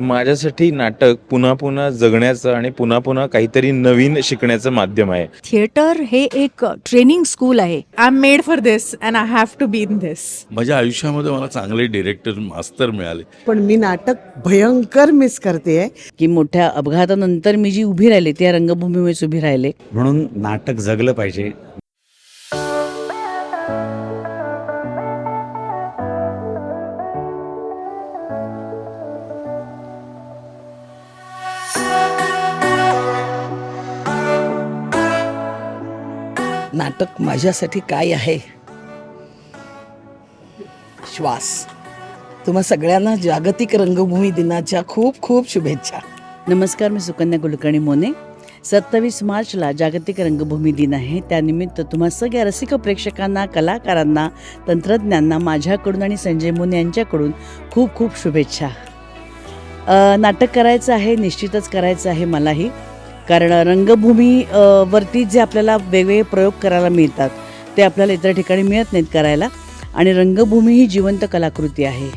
माझ्यासाठी नाटक पुन्हा पुन्हा जगण्याचं आणि पुन्हा पुन्हा काहीतरी नवीन शिकण्याचं माध्यम आहे. थिएटर हे एक ट्रेनिंग स्कूल आहे. I am made for this and I have to be in this. माझ्या आयुष्यामध्ये मला चांगले डिरेक्टर मास्तर मिळाले. पण मी नाटक भयंकर मिस करते की मोठ्या अपघातानंतर मी जी उभी राहिले त्या रंगभूमीवरच उभी राहिले. म्हणून नाटक जगलं पाहिजे. नाटक माझ्यासाठी काय आहे? श्वास. तुम्हा सगळ्यांना जागतिक रंगभूमी दिनाच्या खूप खूप शुभेच्छा. नमस्कार मी सुकन्या कुलकर्णी मोने. सत्तावीस मार्चला जागतिक रंगभूमी दिन आहे. त्यानिमित्त तुम्हा सगळ्या रसिक प्रेक्षकांना कलाकारांना तंत्रज्ञांना माझ्याकडून आणि संजय मोने यांच्याकडून खूप खूप शुभेच्छा. नाटक करायचं आहे निश्चितच करायचं आहे मलाही. कारण रंगभूमी वरती जे आपल्याला वेगवेगळे प्रयोग करायला मिळतात ते आपल्याला इतर ठिकाणी मिळत नाहीत करायला. आणि रंगभूमी ही जिवंत कलाकृती आहे.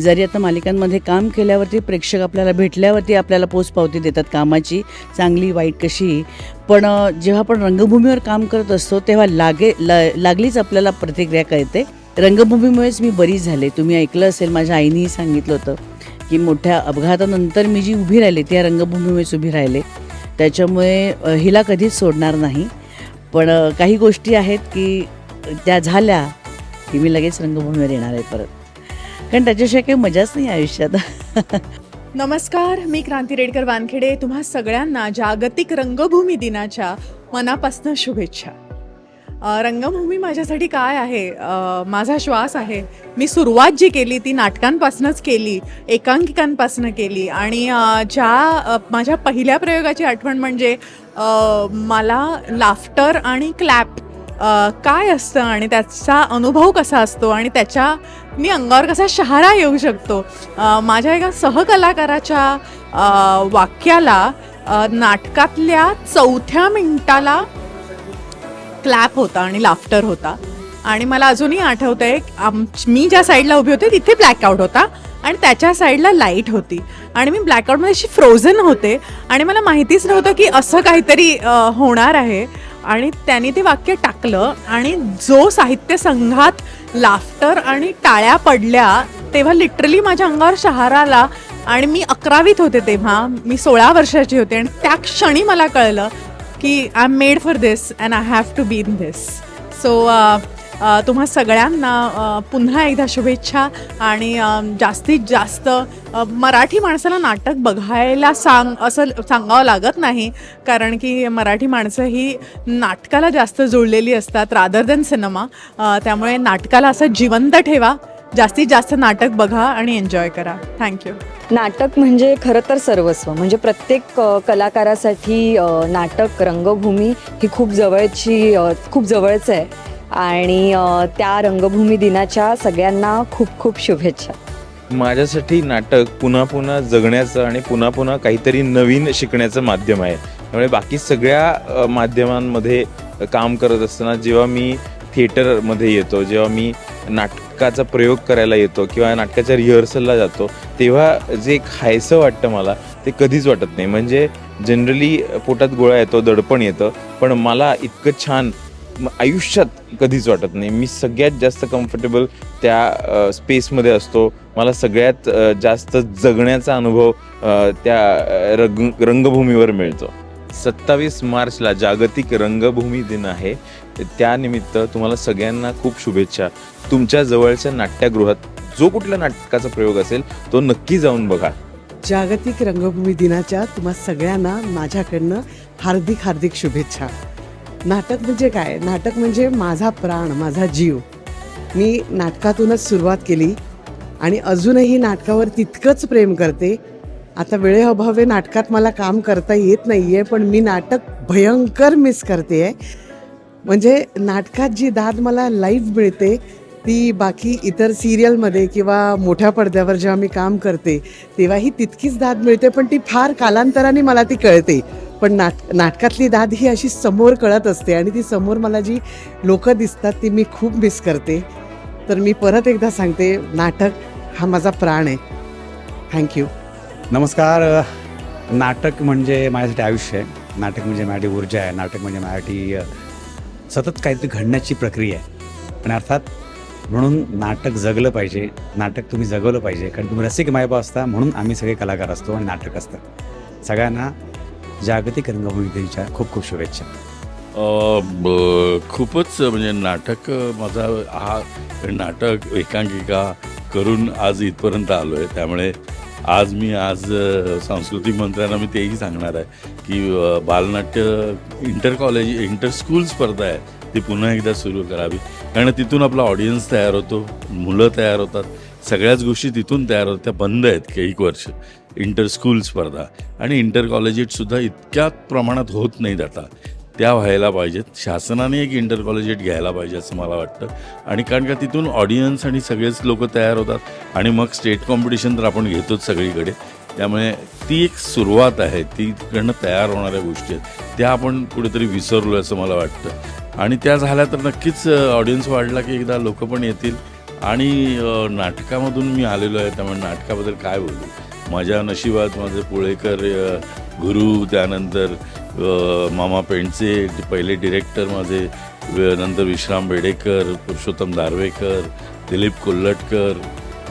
जरी आता मालिकांमध्ये काम केल्यावरती प्रेक्षक आपल्याला भेटल्यावरती आपल्याला पोचपावती देतात कामाची चांगली वाईट कशी पण जेव्हा आपण रंगभूमीवर काम करत असतो तेव्हा लागे ला लागलीच आपल्याला प्रतिक्रिया कळते. रंगभूमीमुळेच मी बरी झाले. तुम्ही ऐकलं असेल माझ्या आईनेही सांगितलं होतं की मोठ्या अपघातानंतर मी जी उभी राहिले त्या रंगभूमीमुळेच उभी राहिले. त्याच्यामुळे हिला कधीच सोडणार नाही. पण काही गोष्टी आहेत की त्या झाल्या की मी लगेच रंगभूमीवर येणार आहे परत. कारण त्याच्याशिवाय काही मजाच नाही आयुष्यात. नमस्कार मी क्रांती रेडकर वानखेडे. तुम्हा सगळ्यांना जागतिक रंगभूमी दिनाच्या मनापासून शुभेच्छा. रंगभूमी माझ्यासाठी काय आहे? माझा श्वास आहे. मी सुरुवात जी केली ती नाटकांपासूनच केली एकांकिकांपासून केली. आणि ज्या माझ्या पहिल्या प्रयोगाची आठवण म्हणजे मला लाफ्टर आणि क्लॅप काय असतं आणि त्याचा अनुभव कसा असतो आणि त्याच्या मी अंगावर कसा शहारा येऊ शकतो? माझ्या एका सहकलाकाराच्या वाक्याला नाटकातल्या चौथ्या मिनिटाला क्लॅप होता आणि लाफ्टर होता. आणि मला अजूनही आठवतं आहे आम मी ज्या साईडला उभी होते तिथे ब्लॅकआउट होता आणि त्याच्या साईडला लाइट होती. आणि मी ब्लॅकआउटमध्ये अशी फ्रोझन होते आणि मला माहितीच नव्हतं की असं काहीतरी होणार आहे. आणि त्याने ते वाक्य टाकलं आणि जो साहित्य संघात लाफ्टर आणि टाळ्या पडल्या तेव्हा लिटरली माझ्या अंगावर शहारा आला. आणि मी अकरावीत होते तेव्हा मी सोळा वर्षाची होते आणि त्या क्षणी मला कळलं की I am made for this and I have to be in this so तुम्हा सगळ्यांना uh, पुन्हा एकदा शुभेच्छा आणि um, जास्तीत जास्त uh, मराठी माणसाला नाटक बघायला सांग असं सांगावं लागत नाही. कारण की मराठी माणसं ही नाटकाला जास्त जुळलेली असतात रादर देन सिनेमा त्यामुळे नाटकाला असं जिवंत ठेवा. जास्तीत जास्त नाटक बघा आणि एन्जॉय करा. थँक्यू नाटक म्हणजे खरं तर सर्वस्व. म्हणजे प्रत्येक कलाकारासाठी नाटक रंगभूमी ही खूप जवळची खूप जवळचं आहे. आणि त्या रंगभूमी दिनाच्या सगळ्यांना खूप खूप शुभेच्छा. माझ्यासाठी नाटक पुन्हा पुन्हा जगण्याचं आणि पुन्हा पुन्हा काहीतरी नवीन शिकण्याचं माध्यम आहे. त्यामुळे बाकी सगळ्या माध्यमांमध्ये काम करत असताना जेव्हा मी थिएटरमध्ये येतो जेव्हा मी नाटक नाटकाचा प्रयोग करायला येतो किंवा नाटकाच्या रिहर्सलला जातो तेव्हा जे एक हायसं वाटतं मला ते कधीच वाटत नाही. म्हणजे जनरली पोटात गोळा येतो दडपण येतं पण मला इतकं छान आयुष्यात कधीच वाटत नाही. मी सगळ्यात जास्त कम्फर्टेबल त्या स्पेसमध्ये असतो. मला सगळ्यात जास्त जगण्याचा अनुभव त्या रंग रंगभूमीवर मिळतो. सत्तावीस मार्चला जागतिक रंगभूमी दिन आहे. त्यानिमित्त तुम्हाला सगळ्यांना खूप शुभेच्छा. तुमच्या जवळच्या नाट्यगृहात जो कुठल्या नाटकाचा प्रयोग असेल तो नक्की जाऊन बघा. जागतिक रंगभूमी दिनाच्या तुम्हा सगळ्यांना माझ्याकडनं हार्दिक हार्दिक शुभेच्छा. नाटक म्हणजे काय? नाटक म्हणजे माझा प्राण माझा जीव. मी नाटकातूनच सुरुवात केली आणि अजूनही नाटकावर तितकंच प्रेम करते. आता वेळेअभावे नाटकात मला काम करता येत नाही आहे पण मी नाटक भयंकर मिस करते आहे म्हणजे नाटकात जी दाद मला लाईव्ह मिळते ती बाकी इतर सिरियलमध्ये किंवा मोठ्या पडद्यावर जेव्हा मी काम करते तेव्हाही तितकीच दाद मिळते पण ती फार कालांतराने मला ती कळते. पण नाट नाटकातली दाद ही अशी समोर कळत असते आणि ती समोर मला जी लोकं दिसतात ती मी खूप मिस करते. तर मी परत एकदा सांगते नाटक हा माझा प्राण आहे. थँक्यू नमस्कार. नाटक म्हणजे माझ्यासाठी आयुष्य आहे. नाटक म्हणजे माझी ऊर्जा आहे. नाटक म्हणजे माझ्यासाठी सतत काहीतरी घडण्याची प्रक्रिया आहे. आणि अर्थात म्हणून नाटक जगलं पाहिजे नाटक तुम्ही जगवलं पाहिजे कारण तुम्ही रसिक मायबा असता म्हणून आम्ही सगळे कलाकार असतो आणि नाटक असतं. सगळ्यांना जागतिक रंगभूमी दिनाच्या खूप खूप शुभेच्छा. ब- खूपच म्हणजे नाटक माझा हा नाटक एकांकिका करून आज इथपर्यंत आलो आहे त्यामुळे आज मी आज सांस्कृतिक मंत्र्यांना मी तेही सांगणार आहे की बालनाट्य इंटर कॉलेज इंटर स्कूल स्पर्धा आहे ती पुन्हा एकदा सुरू करावी. कारण तिथून आपला ऑडियन्स तयार होतो मुलं तयार होतात सगळ्याच गोष्टी तिथून तयार होतात त्या बंद आहेत एक वर्ष. इंटर स्कूल स्पर्धा. आणि इंटर कॉलेजेटसुद्धा इतक्या प्रमाणात होत नाहीत आता. त्या व्हायला पाहिजेत. शासनाने एक इंटर कॉलेजेट घ्यायला पाहिजे असं मला वाटतं. आणि कारण का तिथून ऑडियन्स आणि सगळेच लोक तयार होतात. आणि मग स्टेट कॉम्पिटिशन तर आपण घेतोच सगळीकडे. त्यामुळे ती एक सुरुवात आहे. तिकडनं तयार होणाऱ्या गोष्टी आहेत. त्या आपण कुठेतरी विसरलो असं मला वाटतं. आणि त्या झाल्या तर नक्कीच ऑडियन्स वाढला की एकदा लोक पण येतील. आणि नाटकामधून मी आलेलो आहे. त्यामुळे नाटकाबद्दल काय बोलू? माझ्या नशिबात माझे पुळेकर गुरु त्यानंतर मामा पेंटचे पहिले डिरेक्टर माझे नंतर विश्राम बेडेकर पुरुषोत्तम दारवेकर दिलीप कोल्हटकर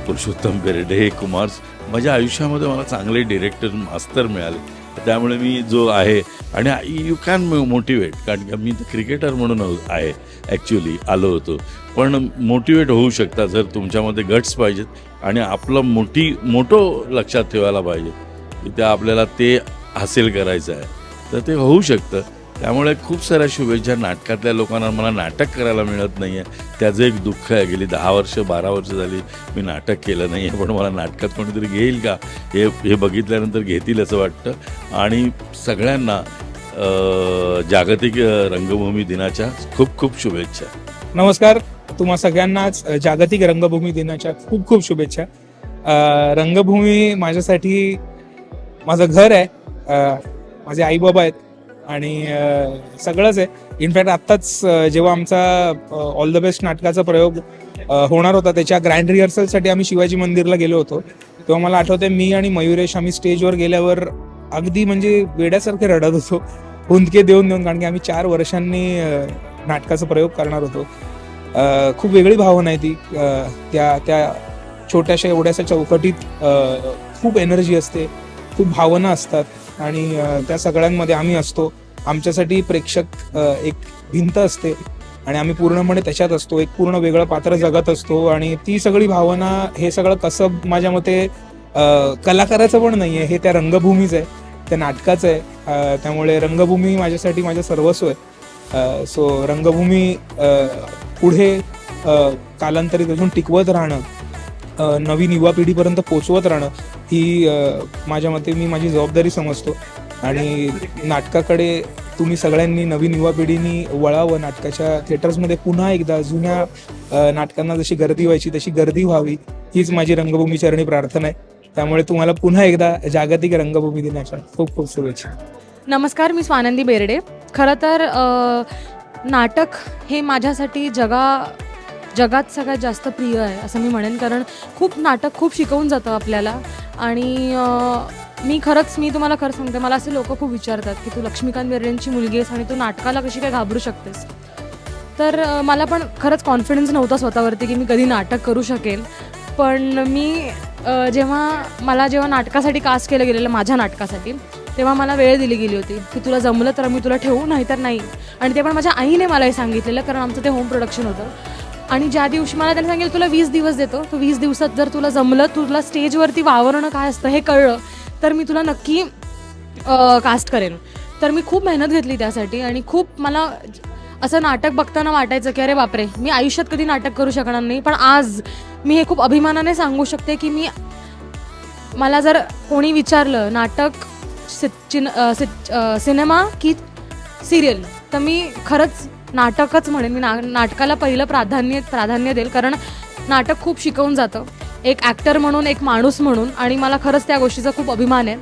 पुरुषोत्तम बेर्डे कुमार माझ्या आयुष्यामध्ये मला चांगले डिरेक्टर मास्तर मिळाले. त्यामुळे मी जो आहे आणि यू कॅन मोटिवेट कारण का मी क्रिकेटर म्हणून हो-, आहे ॲक्च्युली आलो होतो. पण मोटिवेट होऊ शकता जर तुमच्यामध्ये गट्स पाहिजेत आणि आपलं मोठी मोठं लक्षात ठेवायला पाहिजे की त्या आपल्याला ते हासिल करायचं आहे. तर ते होऊ शकतं. त्यामुळे खूप साऱ्या शुभेच्छा. नाटकातल्या लोकांना मला नाटक करायला मिळत नाही आहे त्याचं एक दुःख आहे. गेली दहा वर्ष बारा वर्ष झाली मी नाटक केलं नाही आहे पण मला नाटकात कोणीतरी घेईल का? हे हे बघितल्यानंतर घेतील असं वाटतं. आणि सगळ्यांना जागतिक रंगभूमी दिनाच्या खूप खूप शुभेच्छा. नमस्कार. तुम्हा सगळ्यांनाच जागतिक रंगभूमी दिनाच्या खूप खूप शुभेच्छा. रंगभूमी माझ्यासाठी माझं घर आहे. माझे आई बाबा आहेत आणि सगळंच आहे. इनफॅक्ट आत्ताच जेव्हा आमचा ऑल द बेस्ट नाटकाचा प्रयोग होणार होता त्याच्या ग्रँड रिहर्सलसाठी आम्ही शिवाजी मंदिरला गेलो होतो. तेव्हा मला आठवतंय मी आणि मयुरेश आम्ही स्टेजवर गेल्यावर अगदी म्हणजे वेड्यासारखे रडत होतो. हुंदके देऊन देऊन कारण की आम्ही चार वर्षांनी नाटकाचा प्रयोग करणार होतो. खूप वेगळी भावना आहे ती त्या त्या छोट्याशा एवढ्याशा चौकटीत खूप एनर्जी असते खूप भावना असतात. आणि त्या सगळ्यांमध्ये आम्ही असतो. आमच्यासाठी प्रेक्षक एक भिंत असते आणि आम्ही पूर्णपणे त्याच्यात असतो. एक पूर्ण वेगळं पात्र जगत असतो आणि ती सगळी भावना हे सगळं कसं माझ्या मते कलाकाराचं पण नाही आहे हे त्या रंगभूमीच आहे. त्या नाटकाचं आहे. त्यामुळे रंगभूमी माझ्यासाठी माझं सर्वस्व आहे. सो रंगभूमी पुढे कालांतरित अजून टिकवत राहणं नवीन युवा पिढीपर्यंत पोचवत राहणं ही माझ्या मते मी माझी जबाबदारी समजतो. आणि नाटकाकडे तुम्ही सगळ्यांनी नवीन युवा पिढीनी वळावं नाटकाच्या थिएटर्समध्ये पुन्हा एकदा जुन्या नाटकांना जशी गर्दी व्हायची तशी गर्दी व्हावी हीच माझी रंगभूमी चरणी प्रार्थना आहे. त्यामुळे तुम्हाला पुन्हा एकदा जागतिक रंगभूमी दिनाच्या खूप खूप शुभेच्छा. नमस्कार मी स्वानंदी बेर्डे. खरं तर नाटक हे माझ्यासाठी जगा जगात सगळ्यात जास्त प्रिय आहे असं मी म्हणेन. कारण खूप नाटक खूप शिकवून जातं आपल्याला. आणि मी खरंच मी तुम्हाला खरं सांगते मला असे लोक खूप विचारतात की तू लक्ष्मीकांत बेर्डेंची मुलगी आहेस आणि तू नाटकाला कशी काय घाबरू शकतेस? तर मला पण खरंच कॉन्फिडन्स नव्हता स्वतःवरती की मी कधी नाटक करू शकेल. पण मी जेव्हा मला जेव्हा नाटकासाठी कास्ट केलं गेलेलं माझ्या नाटकासाठी तेव्हा मला वेळ दिली गेली होती की तुला जमलं तर मी तुला ठेवू नाहीतर नाही. आणि ते पण माझ्या आईने मला हे सांगितलेलं कारण आमचं ते होम प्रोडक्शन होतं. आणि ज्या दिवशी मला त्यांनी सांगेल तुला वीस दिवस देतो तू वीस दिवसात जर तुला जमलं तुला स्टेजवरती वावरणं काय असतं हे कळलं तर मी तुला नक्की कास्ट करेन. तर मी खूप मेहनत घेतली त्यासाठी आणि खूप मला असं नाटक बघताना वाटायचं की अरे बापरे मी आयुष्यात कधी नाटक करू शकणार नाही पण आज मी हे खूप अभिमानाने सांगू शकते की मी मला जर कोणी विचारलं नाटक सि- चिन सि- सिनेमा की सिरियल तर मी खरंच नाटकच म्हणेन. मी ना नाटकाला पहिलं प्राधान्य प्राधान्य देईल कारण नाटक खूप शिकवून जातं. एक ॲक्टर म्हणून एक माणूस म्हणून आणि मला खरंच त्या गोष्टीचा खूप अभिमान आहे.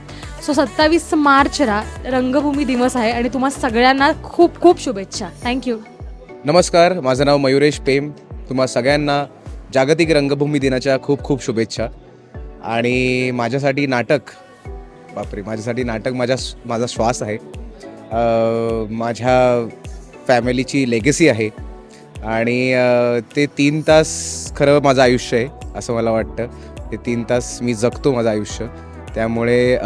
सो सत्तावीस मार्चला रंगभूमी दिवस आहे आणि तुम्हा सगळ्यांना खूप खूप शुभेच्छा. थँक्यू नमस्कार माझं नाव मयुरेश पेम. तुम्हा सगळ्यांना जागतिक रंगभूमी दिनाच्या खूप खूप शुभेच्छा. आणि माझ्यासाठी नाटक बापरे माझ्यासाठी नाटक माझ्या माझा श्वास आहे. माझ्या फॅमिलीची लेगसी आहे. आणि ते तीन तास खरं माझं आयुष्य आहे असं मला वाटतं. ते तीन तास मी जगतो माझं आयुष्य. त्यामुळे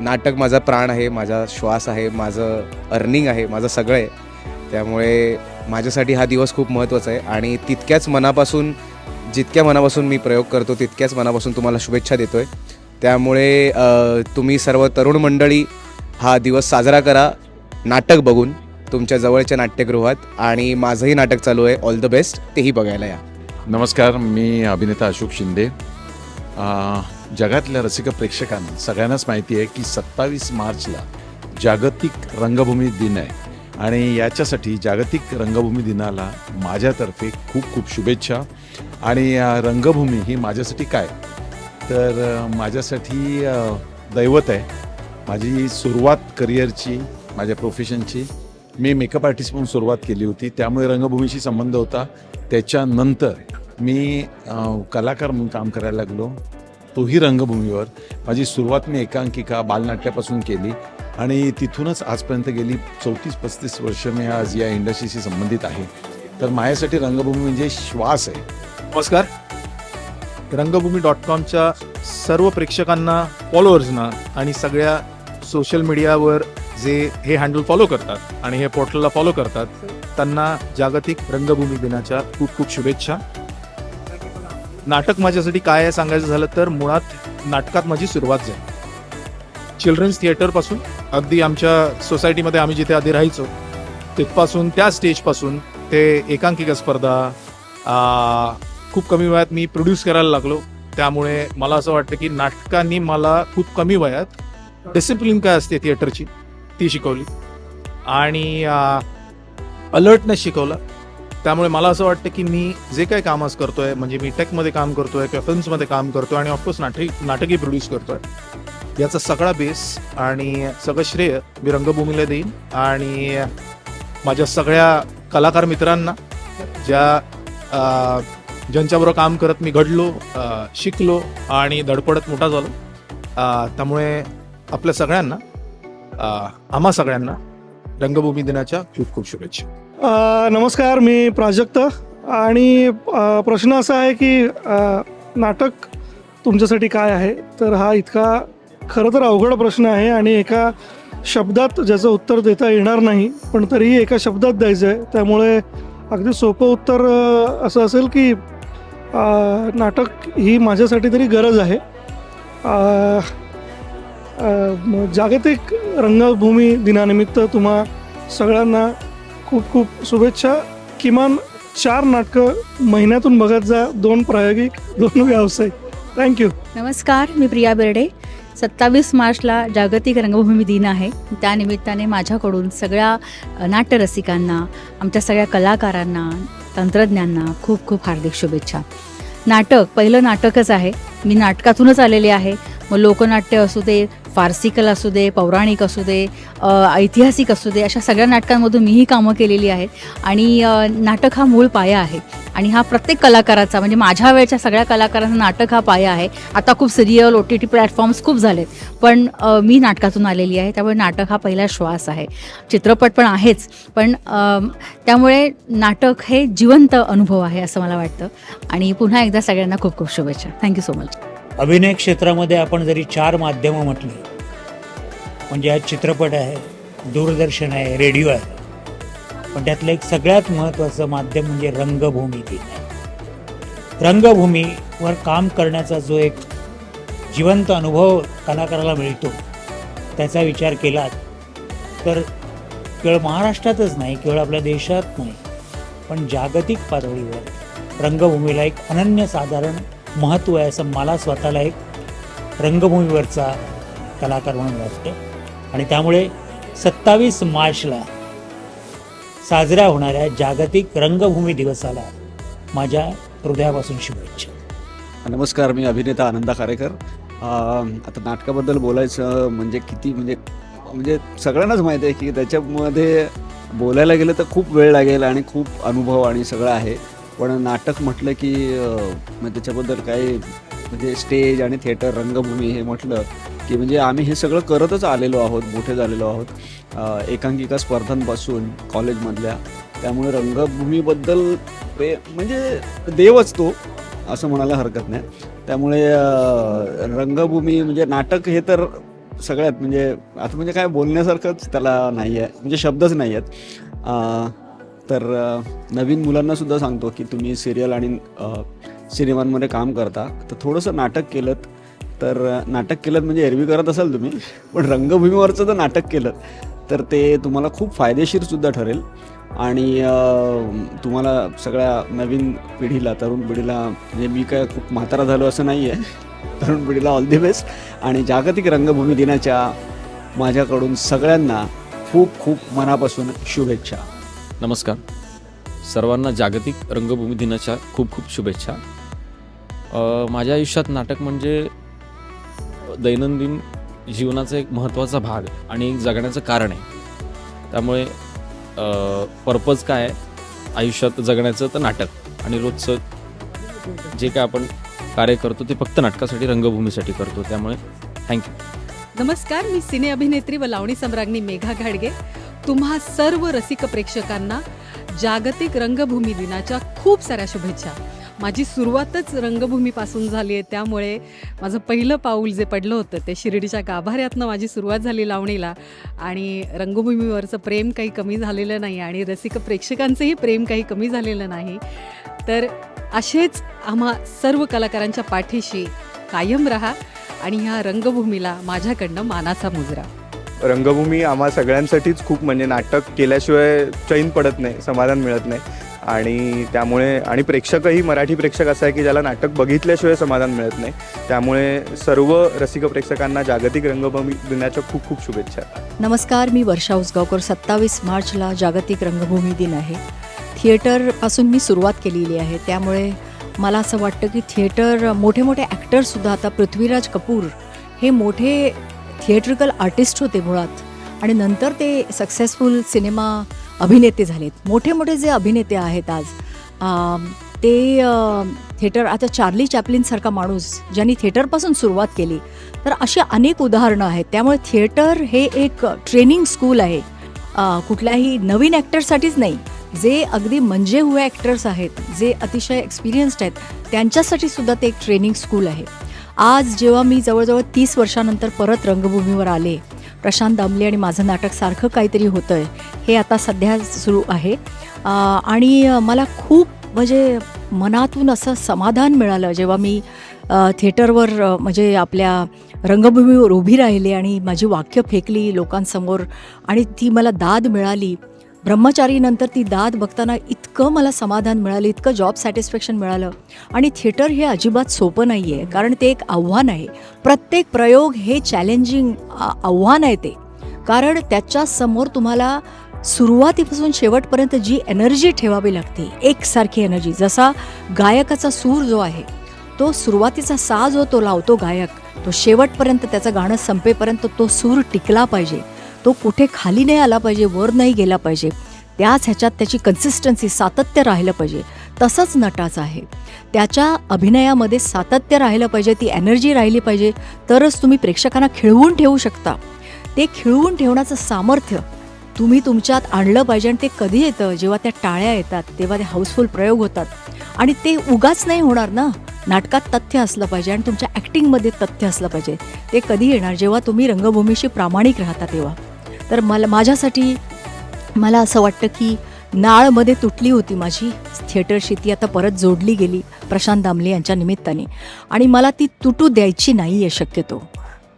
नाटक माझा प्राण आहे माझा श्वास आहे माझं अर्निंग आहे माझं सगळं आहे. त्यामुळे माझ्यासाठी हा दिवस खूप महत्त्वाचा आहे. आणि तितक्याच मनापासून जितक्या मनापासून मी प्रयोग करतो तितक्याच मनापासून तुम्हाला शुभेच्छा देतो आहे त्यामुळे तुम्ही सर्व तरुण मंडळी हा दिवस साजरा करा नाटक बघून. तुमच्या जवळच्या नाट्यगृहात आणि माझंही नाटक चालू आहे. ऑल द बेस्ट तेही बघायला या. नमस्कार मी अभिनेता अशोक शिंदे. जगातल्या रसिक प्रेक्षकांना सगळ्यांनाच माहिती आहे की सत्तावीस मार्चला जागतिक रंगभूमी दिन आहे. आणि याच्यासाठी जागतिक रंगभूमी दिनाला माझ्यातर्फे खूप खूप शुभेच्छा. आणि रंगभूमी ही माझ्यासाठी काय? तर माझ्यासाठी दैवत आहे. माझी सुरुवात करिअरची माझ्या प्रोफेशनची. मी मेकअप आर्टिस्ट म्हणून सुरुवात केली होती. त्यामुळे रंगभूमीशी संबंध होता. त्याच्यानंतर मी कलाकार म्हणून काम करायला लागलो. तोही रंगभूमीवर. माझी सुरुवात मी एकांकिका बालनाट्यापासून केली आणि तिथूनच आजपर्यंत गेली चौतीस पस्तीस वर्ष मी आज या इंडस्ट्रीशी संबंधित आहे. तर माझ्यासाठी रंगभूमी म्हणजे श्वास आहे. नमस्कार. रंगभूमी डॉट कॉमच्या सर्व प्रेक्षकांना फॉलोअर्सना आणि सगळ्या सोशल मीडियावर जे हे हँडल फॉलो करतात आणि हे पोर्टलला फॉलो करतात त्यांना जागतिक रंगभूमी दिनाच्या खूप खूप शुभेच्छा. नाटक माझ्यासाठी काय आहे सांगायचं झालं तर मुळात नाटकात माझी सुरुवात झाली. चिल्ड्रन्स थिएटरपासून अगदी आमच्या सोसायटीमध्ये आम्ही जिथे आधी राहायचो तिथपासून त्या स्टेजपासून ते एकांकिका स्पर्धा खूप कमी वयात मी प्रोड्यूस करायला लागलो. त्यामुळे मला असं वाटतं की नाटकांनी मला खूप कमी वयात डिसिप्लिन काय असते थिएटरची ती शिकवली. आणि अलर्टनेस शिकवला. त्यामुळे मला असं वाटतं की मी जे काही काम आज करतोय म्हणजे मी टेकमध्ये काम करतोय किंवा फिल्म्समध्ये काम करतोय आणि ऑफकोर्स नाटक नाटकही प्रोड्यूस करतोय याचा सगळा बेस आणि सगळं श्रेय मी रंगभूमीला देईन. आणि माझ्या सगळ्या कलाकार मित्रांना ज्या ज्यांच्याबरोबर काम करत मी घडलो शिकलो आणि धडपडत मोठा झालो त्यामुळे आपल्या सगळ्यांना आम्हा सगळ्यांना रंगभूमी दिनाच्या खूप खूप शुभेच्छा. नमस्कार मी प्राजक्त. आणि प्रश्न असा आहे की नाटक तुमच्यासाठी काय आहे? तर हा इतका खरं तर अवघड प्रश्न आहे आणि एका शब्दात ज्याचं उत्तर देता येणार नाही पण तरीही एका शब्दात द्यायचं आहे त्यामुळे अगदी सोपं उत्तर असं असेल की नाटक ही माझ्यासाठी तरी गरज आहे. जागतिक रंगभूमी दिनानिमित्त तुम्हा सगळ्यांना खूप खूप शुभेच्छा. किमान चार नाटकं महिन्यातून बघत जा दोन प्रायोगिक दोन व्यावसायिक. थँक्यू नमस्कार मी प्रिया बेर्डे. सत्तावीस मार्चला जागतिक रंगभूमी दिन आहे. त्यानिमित्ताने माझ्याकडून सगळ्या नाट्यरसिकांना आमच्या सगळ्या कलाकारांना तंत्रज्ञांना खूप खूप हार्दिक शुभेच्छा. नाटक पहिलं नाटकच आहे. मी नाटकातूनच आलेले आहे. मग लोकनाट्य असू दे फार्सिकल असू दे पौराणिक असू दे ऐतिहासिक असू दे अशा सगळ्या नाटकांमधून मीही कामं केलेली आहेत. आणि नाटक हा मूळ पाया आहे. आणि हा प्रत्येक कलाकाराचा म्हणजे माझ्या वेळच्या सगळ्या कलाकारांचा नाटक हा पाया आहे. आता खूप serial O T T platforms खूप झालेत. पण मी नाटकातून आलेली आहे. त्यामुळे नाटक हा पहिला श्वास आहे. चित्रपट पण आहेच. पण त्यामुळे नाटक हे जिवंत अनुभव आहे असं मला वाटतं. आणि पुन्हा एकदा सगळ्यांना खूप खूप शुभेच्छा. थँक्यू सो मच अभिनय क्षेत्रामध्ये आपण जरी चार माध्यमं म्हटली म्हणजे आज चित्रपट आहे दूरदर्शन आहे रेडिओ आहे पण त्यातलं एक सगळ्यात महत्त्वाचं माध्यम म्हणजे रंगभूमी दिन आहे. रंगभूमीवर काम करण्याचा जो एक जिवंत अनुभव कलाकाराला मिळतो त्याचा विचार केला तर केवळ महाराष्ट्रातच नाही केवळ आपल्या देशात नाही पण जागतिक पातळीवर रंगभूमीला एक अनन्यसाधारण महत्त्व आहे असं मला स्वतःला एक रंगभूमीवरचा कलाकार म्हणून वाटते. आणि त्यामुळे सत्तावीस मार्चला साजऱ्या होणाऱ्या जागतिक रंगभूमी दिवसाला माझ्या हृदयापासून शुभेच्छा. नमस्कार मी अभिनेता आनंदा खारेकर आता नाटकाबद्दल बोलायचं म्हणजे किती म्हणजे म्हणजे सगळ्यांनाच माहिती आहे की त्याच्यामध्ये बोलायला गेलं तर खूप वेळ लागेल आणि खूप अनुभव आणि सगळं आहे. पण नाटक म्हटलं की म्हणजे त्याच्याबद्दल काही म्हणजे स्टेज आणि थिएटर रंगभूमी हे म्हटलं की म्हणजे आम्ही हे सगळं करतच आलेलो आहोत मोठे झालेलो आहोत. एकांकिका स्पर्धांपासून कॉलेजमधल्या त्यामुळे रंगभूमीबद्दल म्हणजे देवच तो असं म्हणायला हरकत नाही. त्यामुळे रंगभूमी म्हणजे नाटक हे तर सगळ्यात म्हणजे आता म्हणजे काय बोलण्यासारखंच त्याला नाही आहे म्हणजे शब्दच नाही आहेत तर नवीन मुलांना सुद्धा सांगतो की तुम्ही सिरियल आणि सिनेमांमध्ये काम करता. तर थोडंसं नाटक केलं तर नाटक केलं म्हणजे एरवी करत असाल तुम्ही पण रंगभूमीवरचं जर नाटक केलं तर ते तुम्हाला खूप फायदेशीरसुद्धा ठरेल. आणि तुम्हाला सगळ्या नवीन पिढीला तरुण पिढीला म्हणजे मी काय खूप म्हातारा झालो असं नाही आहे तरुण पिढीला ऑल दी बेस्ट आणि जागतिक रंगभूमी दिनाच्या माझ्याकडून सगळ्यांना खूप खूप मनापासून शुभेच्छा. नमस्कार. सर्वांना जागतिक रंगभूमी दिनाच्या खूप खूप शुभेच्छा. माझ्या आयुष्यात नाटक म्हणजे दैनंदिन जीवनाचा एक महत्त्वाचा भाग आणि एक जगण्याचं कारण आहे. त्यामुळे पर्पज काय आहे? आयुष्यात जगण्याचं तर नाटक आणि रोजचं जे काय आपण कार्य करतो ते फक्त नाटकासाठी रंगभूमीसाठी करतो. त्यामुळे थँक्यू नमस्कार मी सिने अभिनेत्री व लावणी सम्राज्ञी मेघा घाडगे. तुम्हा सर्व रसिक प्रेक्षकांना जागतिक रंगभूमी दिनाच्या खूप साऱ्या शुभेच्छा. माझी सुरुवातच रंगभूमीपासून झाली आहे त्यामुळे माझं पहिलं पाऊल जे पडलं होतं ते शिर्डीच्या गाभाऱ्यातनं माझी सुरुवात झाली लावणीला. आणि रंगभूमीवरचं प्रेम काही कमी झालेलं नाही आणि रसिक प्रेक्षकांचंही प्रेम काही कमी झालेलं नाही. तर असेच आम्हा सर्व कलाकारांच्या पाठीशी कायम रहा आणि ह्या रंगभूमीला माझ्याकडनं मानाचा मुजरा. रंगभूमी आम्हा सगळ्यांसाठीच खूप म्हणजे नाटक केल्याशिवाय चैन पडत नाही समाधान मिळत नाही. आणि त्यामुळे आणि प्रेक्षकही मराठी प्रेक्षक असा आहे की ज्याला नाटक बघितल्याशिवाय समाधान मिळत नाही. त्यामुळे सर्व रसिक प्रेक्षकांना जागतिक रंगभूमी दिनाच्या खूप खूप शुभेच्छा. नमस्कार मी वर्षा उसगावकर. सत्तावीस मार्चला जागतिक रंगभूमी दिन आहे. थिएटरपासून मी सुरुवात केलेली आहे. त्यामुळे मला असं वाटतं की थिएटर मोठे मोठे ॲक्टरसुद्धा आता पृथ्वीराज कपूर हे मोठे थिएटरिकल आर्टिस्ट होते मुळात. आणि नंतर ते सक्सेसफुल सिनेमा अभिनेते झालेत. मोठे मोठे जे अभिनेते आहेत आज ते थिएटर आता चार्ली चॅपलिनसारखा माणूस ज्यांनी थिएटरपासून सुरुवात केली. तर अशी अनेक उदाहरणं आहेत. त्यामुळे थिएटर हे एक ट्रेनिंग स्कूल आहे. कुठल्याही नवीन ॲक्टरसाठीच नाही. जे अगदी म्हणजे हुए ॲक्टर्स आहेत जे अतिशय एक्सपिरियन्स्ड आहेत त्यांच्यासाठी सुद्धा ते एक ट्रेनिंग स्कूल आहे. आज जेव्हा मी जवळजवळ तीस वर्षानंतर परत रंगभूमीवर आले प्रशांत दामले आणि माझं नाटक सारखं काहीतरी होतं आहे हे आता सध्या सुरू आहे. आणि मला खूप म्हणजे मनातून असं समाधान मिळालं जेव्हा मी थिएटरवर म्हणजे आपल्या रंगभूमीवर उभी राहिले आणि माझी वाक्य फेकली लोकांसमोर आणि ती मला दाद मिळाली. ब्रह्मचारीनंतर ती दाद बघताना इतकं मला समाधान मिळालं इतकं जॉब सॅटिस्फॅक्शन मिळालं. आणि थिएटर हे अजिबात सोपं नाही आहे कारण ते एक आव्हान आहे. प्रत्येक प्रयोग हे चॅलेंजिंग आव्हान आहे ते. कारण त्याच्यासमोर तुम्हाला सुरुवातीपासून शेवटपर्यंत जी एनर्जी ठेवावी लागते एकसारखी एनर्जी जसा गायकाचा सूर जो आहे तो सुरुवातीचा सा जो तो लावतो गायक तो शेवटपर्यंत त्याचं गाणं संपेपर्यंत तो सूर टिकला पाहिजे. तो कुठे खाली नाही आला पाहिजे वर नाही गेला पाहिजे. त्याच ह्याच्यात त्याची कन्सिस्टन्सी सातत्य राहिलं पाहिजे. तसंच नटाचं आहे. त्याच्या अभिनयामध्ये सातत्य राहिलं पाहिजे ती एनर्जी राहिली पाहिजे. तरच तुम्ही प्रेक्षकांना खिळवून ठेवू शकता. ते खिळवून ठेवण्याचं सामर्थ्य तुम्ही तुमच्यात आणलं पाहिजे आणि ते कधी येतं? जेव्हा त्या टाळ्या येतात तेव्हा ते हाऊसफुल प्रयोग होतात. आणि ते उगाच नाही होणार ना? नाटकात तथ्य असलं पाहिजे आणि तुमच्या ॲक्टिंगमध्ये तथ्य असलं पाहिजे. ते कधी येणार. जेव्हा तुम्ही रंगभूमीशी प्रामाणिक राहता तेव्हा. तर मला माझ्यासाठी मला असं वाटतं की नाळमध्ये तुटली होती माझी थिएटरशी ती आता परत जोडली गेली प्रशांत दामले यांच्या निमित्ताने. आणि मला ती तुटू द्यायची नाही आहे शक्यतो.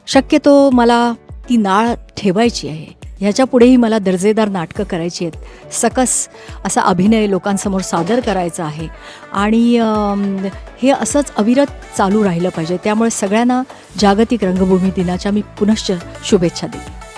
शक्यतो मला ती नाळ ठेवायची आहे. ह्याच्या पुढेही मला दर्जेदार नाटकं करायची आहेत. सकस असा अभिनय लोकांसमोर सादर करायचा आहे. आणि हे असंच अविरत चालू राहिलं पाहिजे. त्यामुळे सगळ्यांना जागतिक रंगभूमी दिनाच्या मी पुनश्च शुभेच्छा देते.